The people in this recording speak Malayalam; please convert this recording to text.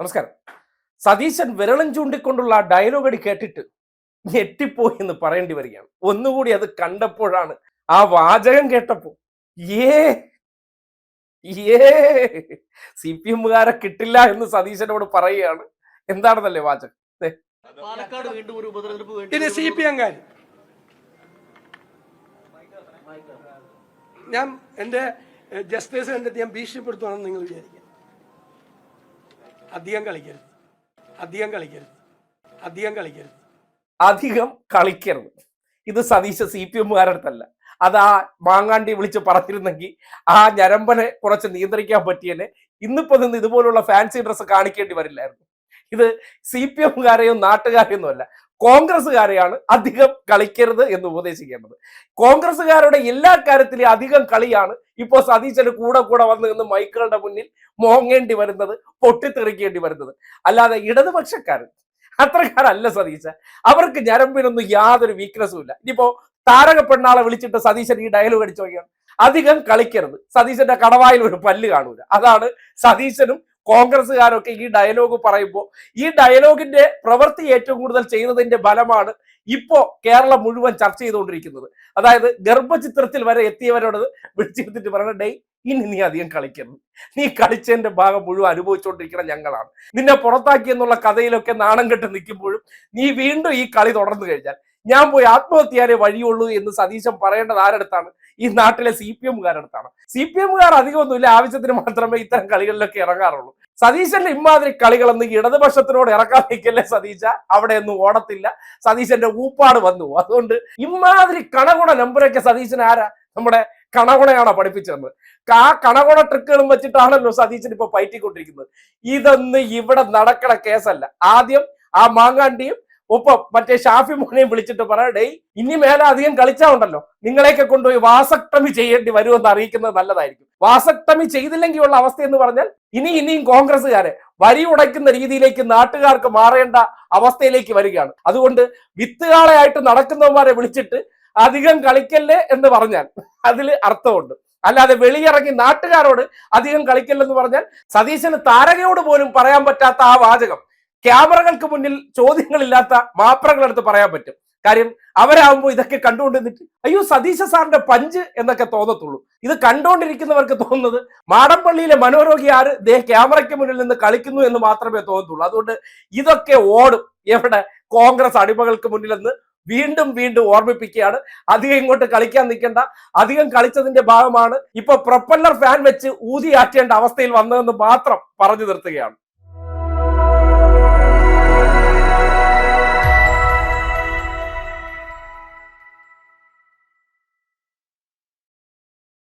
നമസ്കാരം. സതീശൻ വിരളം ചൂണ്ടിക്കൊണ്ടുള്ള ആ ഡയലോഗ് അടി കേട്ടിട്ട് ഞെട്ടിപ്പോയി എന്ന് പറയേണ്ടി വരികയാണ്. ഒന്നുകൂടി അത് കണ്ടപ്പോഴാണ് ആ വാചകം കേട്ടപ്പോ ഏ ഏ സി പി എമ്മുകാരെ കിട്ടില്ല എന്ന് സതീശനോട് പറയുകയാണ്. എന്താണെന്നല്ലേ വാചകം? പാലക്കാട് വീണ്ടും ഒരു ഉപതെരഞ്ഞെടുപ്പ് സി പി എംകാർ ഞാൻ എന്റെ ജസ്റ്റിസ് കണ്ടെത്തി ഞാൻ ഭീഷണിപ്പെടുത്തുവാണെന്ന് നിങ്ങൾ വിചാരിക്കാം. അധികം കളിക്കരുത്. അധികം കളിക്കരുത്. അധികം കളിക്കരുത്. അധികം കളിക്കരുത്. ഇത് സതീശ സി പി എമ്മുകാരടുത്തല്ല. അത് ആ മാങ്ങാണ്ടി വിളിച്ച് പറഞ്ഞിരുന്നെങ്കിൽ ആ ഞരമ്പനെ കുറച്ച് നിയന്ത്രിക്കാൻ പറ്റിയനെ. ഇന്നിപ്പോ നിന്ന് ഇതുപോലുള്ള ഫാൻസി ഡ്രസ്സ് കാണിക്കേണ്ടി വരില്ലായിരുന്നു. ഇത് സി പി എമ്മുകാരെയോ നാട്ടുകാരെയൊന്നും അല്ല കോൺഗ്രസ്സുകാരെയാണ് അധികം കളിക്കരുത് എന്ന് ഉപദേശിക്കേണ്ടത്. കോൺഗ്രസ്സുകാരുടെ എല്ലാ കാര്യത്തിലും അധികം കളിയാണ് ഇപ്പോ സതീശന് കൂടെ കൂടെ വന്നു നിന്ന് മൈക്കുകളുടെ മുന്നിൽ മോങ്ങേണ്ടി വരുന്നത് പൊട്ടിത്തെറിക്കേണ്ടി വരുന്നത്. അല്ലാതെ ഇടതുപക്ഷക്കാർ അത്രക്കാരല്ല സതീശ അവർക്ക് ഞരമ്പിനൊന്നും യാതൊരു വീക്ക്നസ്സും ഇല്ല. ഇനിയിപ്പോ താരക പെണ്ണാളെ വിളിച്ചിട്ട് സതീശൻ ഈ ഡയലോഗ് അടിച്ചു നോക്കിയാണ്. അധികം കളിക്കരുത്. സതീശന്റെ കടവായിൽ ഒരു പല്ല് കാണൂല. അതാണ് സതീശനും കോൺഗ്രസ്സുകാരൊക്കെ ഈ ഡയലോഗ് പറയുമ്പോൾ ഈ ഡയലോഗിന്റെ പ്രവൃത്തി ഏറ്റവും കൂടുതൽ ചെയ്യുന്നതിന്റെ ഫലമാണ് ഇപ്പോ കേരളം മുഴുവൻ ചർച്ച ചെയ്തുകൊണ്ടിരിക്കുന്നത്. അതായത് ഗർഭചിത്രത്തിൽ വരെ എത്തിയവരോട് വിളിച്ചിരുത്തിട്ട് പറഞ്ഞ ഡേ ഇനി നീ അധികം കളിക്കരുത്. നീ കളിച്ചതിന്റെ ഭാഗം മുഴുവൻ അനുഭവിച്ചുകൊണ്ടിരിക്കുന്ന ഞങ്ങളാണ്. നിന്നെ പുറത്താക്കി എന്നുള്ള കഥയിലൊക്കെ നാണം കെട്ട് നിൽക്കുമ്പോഴും നീ വീണ്ടും ഈ കളി തുടർന്നു കഴിഞ്ഞാൽ ഞാൻ പോയി ആത്മഹത്യാരെ വഴിയുള്ളൂ എന്ന് സതീശൻ പറയേണ്ടത് ആരടുത്താണ് ഈ നാട്ടിലെ സി പി എമ്മുകാരടുത്താണ് സി പി എമ്മുകാർ അധികമൊന്നുമില്ല. ആവശ്യത്തിന് മാത്രമേ ഇത്തരം കളികളിലൊക്കെ ഇറങ്ങാറുള്ളൂ. സതീശന്റെ ഇമാതിരി കളികളൊന്നും ഇടതുപക്ഷത്തിനോട് ഇറക്കാൻ നിൽക്കല്ലേ സതീശ? അവിടെ ഒന്നും ഓടത്തില്ല. സതീശന്റെ ഊപ്പാട് വന്നു. അതുകൊണ്ട് ഇമാതിരി കണകുണ നമ്പറൊക്കെ സതീശൻ ആരാ? നമ്മുടെ കണകുണയാണോ പഠിപ്പിച്ചത് ആ കണകുണ ട്രിക്കുകളും വെച്ചിട്ടാണല്ലോ സതീശൻ ഇപ്പൊ പയറ്റിക്കൊണ്ടിരിക്കുന്നത്. ഇതൊന്നും ഇവിടെ നടക്കണ കേസല്ല. ആദ്യം ആ മാങ്ങാണ്ടിയും ഒപ്പം മറ്റേ ഷാഫി മോനെയും വിളിച്ചിട്ട് പറ ഇനി മേലെ അധികം കളിച്ചാ ഉണ്ടല്ലോ. നിങ്ങളെയൊക്കെ കൊണ്ടുപോയി വാസക്ടമി ചെയ്യേണ്ടി വരുമെന്ന് അറിയിക്കുന്നത് നല്ലതായിരിക്കും. വാസക്ടമി ചെയ്തില്ലെങ്കിൽ ഉള്ള അവസ്ഥ എന്ന് പറഞ്ഞാൽ ഇനി ഇനിയും കോൺഗ്രസ്സുകാരെ വരി ഉടയ്ക്കുന്ന രീതിയിലേക്ക് നാട്ടുകാർക്ക് മാറേണ്ട അവസ്ഥയിലേക്ക് വരികയാണ്. അതുകൊണ്ട് വിത്തുകാളയായിട്ട് നടക്കുന്നവന്മാരെ വിളിച്ചിട്ട് അധികം കളിക്കല്ലേ എന്ന് പറഞ്ഞാൽ അതിൽ അർത്ഥമുണ്ട്. അല്ലാതെ വെളിയിറങ്ങി നാട്ടുകാരോട് അധികം കളിക്കല്ലെന്ന് പറഞ്ഞാൽ സതീശന് താരകയോട് പോലും പറയാൻ പറ്റാത്ത ആ വാചകം. ക്യാമറകൾക്ക് മുന്നിൽ ചോദ്യങ്ങളില്ലാത്ത മാപ്രകളെടുത്ത് പറയാൻ പറ്റും. കാര്യം അവരാകുമ്പോൾ ഇതൊക്കെ കണ്ടുകൊണ്ട് നിന്നിട്ട് അയ്യോ സതീശ സാറിന്റെ പഞ്ച് എന്നൊക്കെ തോന്നത്തുള്ളൂ. ഇത് കണ്ടുകൊണ്ടിരിക്കുന്നവർക്ക് തോന്നുന്നത് മാടമ്പള്ളിയിലെ മനോരോഗി ആര്? ദേ ക്യാമറയ്ക്ക് മുന്നിൽ നിന്ന് കളിക്കുന്നു എന്ന് മാത്രമേ തോന്നത്തുള്ളൂ. അതുകൊണ്ട് ഇതൊക്കെ ഓടും. എവിടെ? കോൺഗ്രസ് അടിമകൾക്ക് മുന്നിലെന്ന് വീണ്ടും വീണ്ടും ഓർമ്മിപ്പിക്കുകയാണ്. അധികം ഇങ്ങോട്ട് കളിക്കാൻ നിൽക്കേണ്ട. അധികം കളിച്ചതിന്റെ ഭാഗമാണ് ഇപ്പൊ പ്രൊപ്പല്ലർ ഫാൻ വെച്ച് ഊതിയാറ്റേണ്ട അവസ്ഥയിൽ വന്നതെന്ന് മാത്രം പറഞ്ഞു നിർത്തുകയാണ്.